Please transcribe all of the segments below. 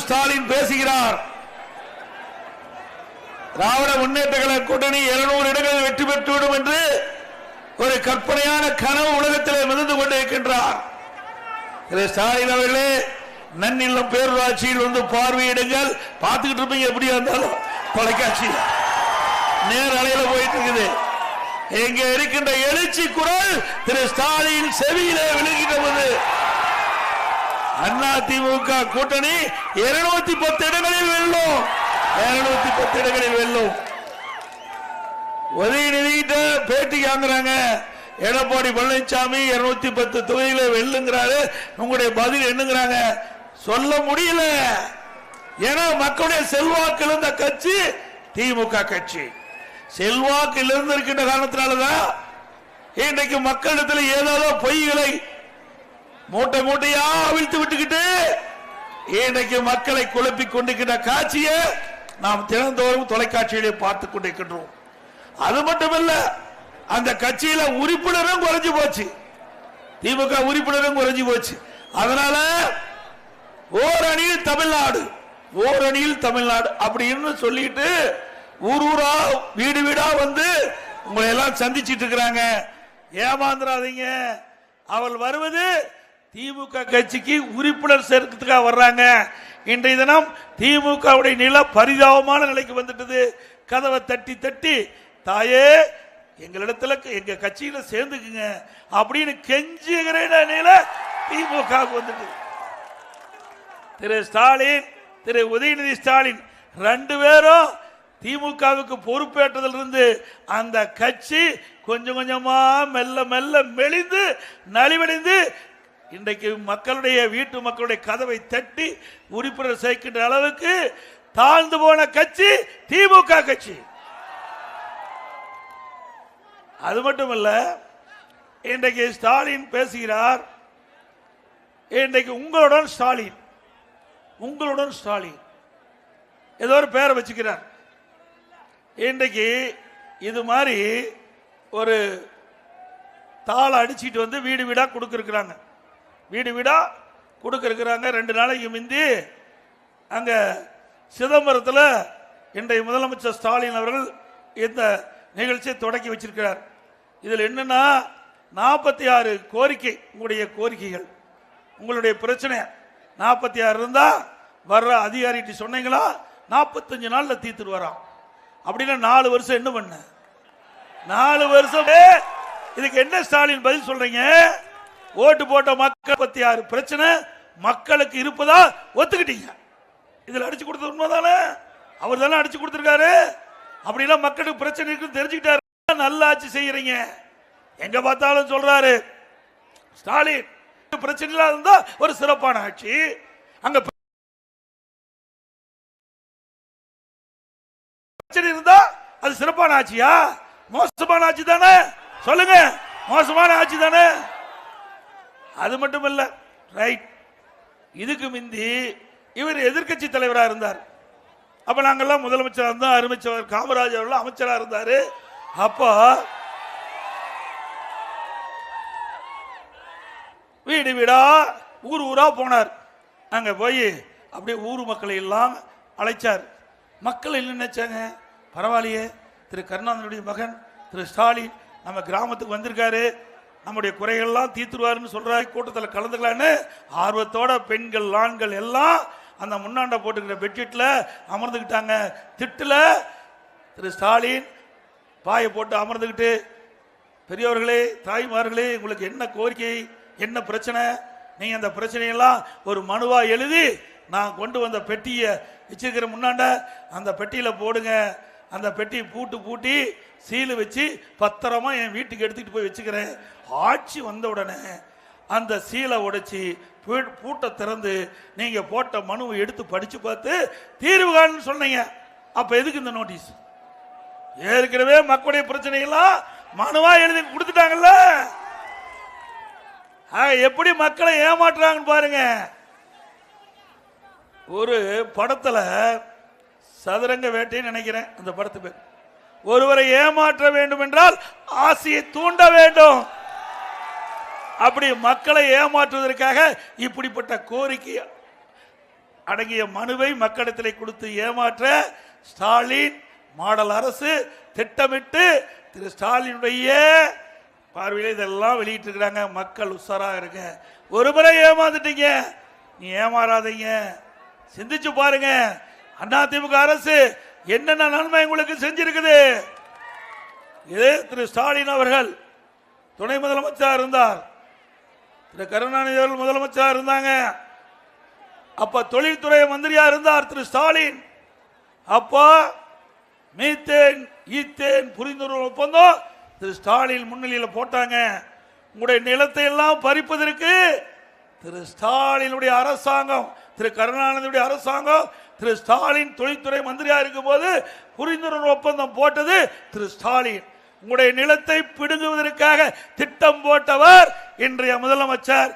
ஸ்டாலின் பேசுகிறார். திராவிட முன்னேற்ற கழக கூட்டணி இருநூறு இடங்களில் வெற்றி பெற்றுவிடும் என்று ஒரு கற்பனையான கனவு உலகத்தில் மிதந்து கொண்டிருக்கின்றார். ஸ்டாலின் அவர்களே நன்னிலம் பேரூராட்சியில் வந்து பார்வையிடுங்கள். பார்த்துக்கிட்டு இருப்பீங்க எப்படியா இருந்தாலும். தொலைக்காட்சி. தொலைக்காட்சியில் நேரலையில போயிட்டு இருக்குது. இங்க இருக்கின்ற எழுச்சி குரல் திரு ஸ்டாலின் செவியிலே விழுகின்றது. போது திமுக கூட்டணி இருநூத்தி பத்து இடங்களில் வெல்லும். இருநூத்தி பத்து இடங்களில் வெல்லும். உதயநிதிட்ட பேட்டி வாங்குறாங்க. எடப்பாடி பழனிசாமி இருநூத்தி பத்து தொகுதிகளை வெல்லுங்கிறாரு. உங்களுடைய பதில் என்னங்கிறாங்க? சொல்ல முடியல. ஏன்னா மக்களுடைய செல்வாக்கு இருந்த கட்சி திமுக கட்சி. செல்வாக்கு இருந்திருக்கின்ற காரணத்தினாலதான் இன்றைக்கு மக்களிடத்தில் ஏதாவது பொய்களை மூட்டை மூட்டையா அவிழ்த்து விட்டுக்கிட்டு இன்றைக்கு மக்களை குழப்பி கொண்டிருக்கிற காட்சியை நாம் தினந்தோறும் தொலைக்காட்சியிலே பார்த்து கொண்டிருக்கின்றோம். அது மட்டுமல்ல அந்த கட்சியில உறுப்பினரும் குறைஞ்சு போச்சு. திமுக உறுப்பினரும் குறைஞ்சு போச்சு. அதனால ஓரணியில் தமிழ்நாடு ஓரணியில் தமிழ்நாடு அப்படின்னு சொல்லிட்டு ஊர் ஊரா வீடு வீடா வந்து உங்களை எல்லாம் சந்திச்சிட்டு இருக்கிறாங்க. ஏமாந்துடாதீங்க அவள் வருவது திமுக கட்சிக்கு உறுப்பினர் சேர்க்கிறதுக்காக வர்றாங்க. இன்றைய தினம் திமுகவுடைய நில பரிதாபமான நிலைக்கு வந்துட்டது. கதவை தட்டி தட்டி தாயே எங்களிடத்துல எங்க கட்சியில சேர்ந்துக்குங்க. அப்படின்னு கெஞ்சுகிற நில திமுக வந்துட்டு. திரு ஸ்டாலின் திரு உதயநிதி ஸ்டாலின் ரெண்டு பேரும் திமுகவுக்கு பொறுப்பேற்றதிலிருந்து அந்த கட்சி கொஞ்சம் கொஞ்சமா மெல்ல மெல்ல மெலிந்து நலிவடைந்து இன்றைக்கு மக்களுடைய வீட்டு மக்களுடைய கதவை தட்டி உறுப்பினர் சேர்க்கின்ற அளவுக்கு தாழ்ந்து போன கட்சி திமுக கட்சி. அது மட்டுமல்ல இன்றைக்கு ஸ்டாலின் பேசுகிறார். இன்றைக்கு உங்களுடன் ஸ்டாலின் உங்களுடன் ஸ்டாலின். ஏதோ ஒரு பேரை வச்சுக்கிறார். இன்றைக்கு இது மாதிரி ஒரு தாளை அடிச்சிட்டு வந்து வீடு வீடாக கொடுக்குறாங்க வீடு வீடாக கொடுக்கிருக்கிறாங்க ரெண்டு நாளைக்கு முந்தி அங்கே சிதம்பரத்தில் இன்றைய முதலமைச்சர் ஸ்டாலின் அவர்கள் இந்த நிகழ்ச்சியை தொடக்கி வச்சிருக்கிறார். இதில் என்னென்னா நாற்பத்தி ஆறு கோரிக்கை உங்களுடைய கோரிக்கைகள் உங்களுடைய பிரச்சனை நாற்பத்தி ஆறு இருந்தால் வர்ற அதிகாரிகிட்ட சொன்னீங்களா? நாற்பத்தஞ்சு நாளில் தீர்த்துட்டு வரான் அப்படின்னா நாலு வருஷம் என்ன பண்ண? நாலு வருஷம். இதுக்கு என்ன ஸ்டாலின் பதில் சொல்கிறீங்க ஓட்டு போட்ட மக்கள் பத்தி ஆறு பிரச்சனை? மக்களுக்கு இருப்பதா? ஒத்துக்கிட்டீங்க. இதில் அடிச்சு கொடுத்தது உண்மைதானே? அவர் தானே அடிச்சு கொடுத்துருக்காரு. அப்படிலாம் மக்களுக்கு பிரச்சனை இருக்குன்னு தெரிஞ்சுக்கிட்டாரு. நல்லா ஆட்சி செய்யறீங்க? எங்க பார்த்தாலும் சொல்றாரு ஸ்டாலின் பிரச்சனை இல்லாத இருந்தா ஒரு சிறப்பான ஆட்சி. அங்க பிரச்சனை இருந்தா அது சிறப்பான ஆட்சியா? மோசமான ஆட்சி தானே? சொல்லுங்க. மோசமான ஆட்சி தானே? அது மட்டும் இல்ல ரைட் இதுக்கு முந்தி இவர் எதிர்க்கட்சி தலைவராக இருந்தார். அப்ப நாங்கெல்லாம் முதலமைச்சராக இருந்தோம் அருமைச்சவர் காமராஜர் அவர்கள் அமைச்சராக இருந்தாரு. அப்போ வீடு வீடா ஊர் ஊரா போனார். அங்க போய் அப்படியே ஊர் மக்களை எல்லாம் அழைச்சார். மக்கள் என்ன நினைச்சாங்க? பரவாயில்லையே திரு கருணாநிதியுடைய மகன் திரு ஸ்டாலின் நம்ம கிராமத்துக்கு வந்திருக்காரு. நம்முடைய குறைகள்லாம் தீர்த்துருவாருன்னு சொல்கிறாய் கூட்டத்தில் கலந்துக்கலான்னு ஆர்வத்தோட பெண்கள் ஆண்கள் எல்லாம் அந்த முன்னாண்ட போட்டுக்கிற பெட்ஷீட்டில் அமர்ந்துக்கிட்டாங்க. திட்டில் திரு ஸ்டாலின் பாயை போட்டு அமர்ந்துக்கிட்டு பெரியவர்களே தாய்மார்களே உங்களுக்கு என்ன கோரிக்கை என்ன பிரச்சனை? நீங்கள் அந்த பிரச்சனையெல்லாம் ஒரு மனுவாக எழுதி நான் கொண்டு வந்த பெட்டியை வச்சிருக்கிற முன்னாண்ட அந்த பெட்டியில் போடுங்க. அந்த பெட்டி பூட்டு பூட்டி சீலு வச்சு பத்திரமா என் வீட்டுக்கு எடுத்துக்கிட்டு போய் வச்சுக்கிறேன். ஆட்சி வந்த உடனே அந்த சீலை உடைச்சி பூ- பூட்டை திறந்து நீங்க போட்ட மனுவை எடுத்து படிச்சு பார்த்து தீர்வு காணுன்னு சொன்னீங்க. அப்ப எதுக்கு இந்த நோட்டீஸ்? ஏற்கனவே மக்களுடைய பிரச்சனைகள்லாம் மனுவா எழுதி கொடுத்துட்டாங்கல்ல. ஆ, எப்படி மக்களை ஏமாற்றுறாங்கன்னு பாருங்க. ஒரு படத்துல சதுரங்க வேட்டைன்னு நினைக்கிறேன். அந்த படத்து பேர். ஒருவரை ஏமாற்ற வேண்டும் என்றால் ஆசையை தூண்ட வேண்டும். அப்படி மக்களை ஏமாற்றுவதற்காக இப்படிப்பட்ட கோரிக்கை அடங்கிய மனுவை மக்களிடத்தில் கொடுத்து ஏமாற்ற ஸ்டாலின் மாடல் அரசு திட்டமிட்டு திரு ஸ்டாலினுடைய பார்வையில் இதெல்லாம் வெளியிட்டு இருக்கிறாங்க மக்கள் உஷாராக இருங்க. ஒரு முறை ஏமாந்துட்டீங்க. நீ ஏமாறாதீங்க. சிந்திச்சு பாருங்க. அதிமுக அரசு என்னென்ன நன்மை உங்களுக்கு செஞ்சிருக்குது? இது திரு ஸ்டாலின் அவர்கள் துணை முதலமைச்சர் இருந்தார். திரு கருணாநிதி அவர்கள் முதலமைச்சர் இருந்தாங்க. அப்ப தொழில்துறை மந்திரியா இருந்தார் திரு ஸ்டாலின். அப்போ மீத்தேன் ஈத்தேன் புரிந்துணர்வு ஒப்பந்தம் திரு ஸ்டாலின் முன்னிலையில் போட்டாங்க. உங்களுடைய நிலத்தை எல்லாம் பறிப்பதற்கு திரு ஸ்டாலினுடைய அரசாங்கம் திரு கருணாநிதியுடைய அரசாங்கம் திரு ஸ்டாலின் தொழில்துறை மந்திரியா இருக்கும்போது புரிந்துணர்வு ஒப்பந்தம் போட்டது திரு ஸ்டாலின். உங்களுடைய நிலத்தை பிடுங்குவதற்காக திட்டம் போட்டவர் இன்றைய முதலமைச்சர்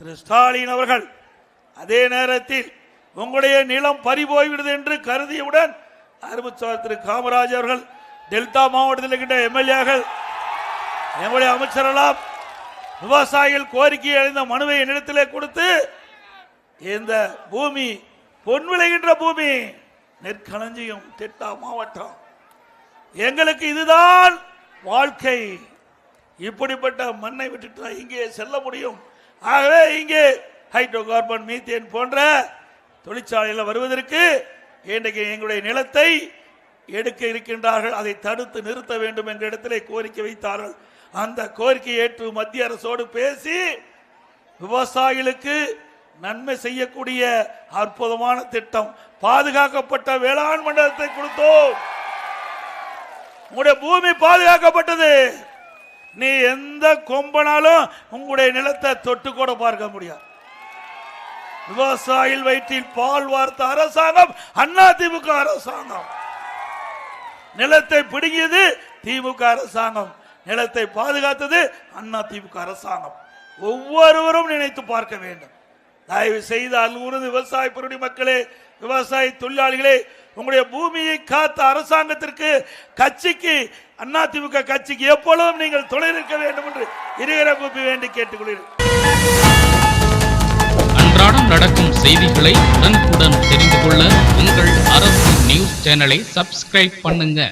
திரு ஸ்டாலின் அவர்கள். அதே நேரத்தில் உங்களுடைய நிலம் பறிபோய்விடுது என்று கருதியவுடன் அறிவிச்சார் திரு காமராஜ் அவர்கள் டெல்டா மாவட்டத்தில் இருக்கின்ற எம்எல்ஏகள் எங்களுடைய அமைச்சரெல்லாம் விவசாயிகள் கோரிக்கை அடைந்த மனுவை என்னிடத்திலே கொடுத்து இந்த பூமி பொன் விளைகின்ற பூமி நெற்களஞ்சியம் திட்டா மாவட்டம். எங்களுக்கு இதுதான் வாழ்க்கை. இப்படிப்பட்ட மண்ணை விட்டுட்டு தான் இங்கே செல்ல முடியும். ஆகவே இங்கே ஹைட்ரோ கார்பன் மீத்தேன் போன்ற தொழிற்சாலையில் வருவதற்கு இன்றைக்கு எங்களுடைய நிலத்தை எடுக்க இருக்கின்றார்கள். அதை தடுத்து நிறுத்த வேண்டும் என்ற இடத்திலே கோரிக்கை வைத்தார்கள். அந்த கோரிக்கை ஏற்று மத்திய அரசோடு பேசி விவசாயிகளுக்கு நன்மை செய்யக்கூடிய அற்புதமான திட்டம். பாதுகாக்கப்பட்ட வேளாண் மண்டலத்தை கொடுத்தோம். உங்களுடைய பூமி பாதுகாக்கப்பட்டது. நீ எந்த கொம்பனாலும் உங்களுடைய நிலத்தை தொட்டு கூட பார்க்க முடியாது. விவசாயிகள் வயிற்றில் பால் வார்த்த அரசாங்கம் அண்ணா திமுக அரசாங்கம். நிலத்தை பிடுங்கியது திமுக அரசாங்கம். நிலத்தை பாதுகாத்தது அண்ணா திமுக அரசாங்கம். ஒவ்வொருவரும் நினைத்து பார்க்க வேண்டும். தயவு செய்து அல்லூரது விவசாய பொருடி மக்களே விவசாய தொழிலாளிகளே உங்களுடைய பூமியை காத்த அரசாங்கத்திற்கு கட்சிக்கு அதிமுக கட்சிக்கு எப்பொழுதும் நீங்கள் துணை நிற்க வேண்டும் என்று இருகர வேண்டி கேட்டுக்கொள்கிறேன். அன்றாடம் நடக்கும் செய்திகளை உடனுக்குடன் தெரிந்து கொள்ள உங்கள் அரசு நியூஸ் சேனலை சப்ஸ்கிரைப் பண்ணுங்க.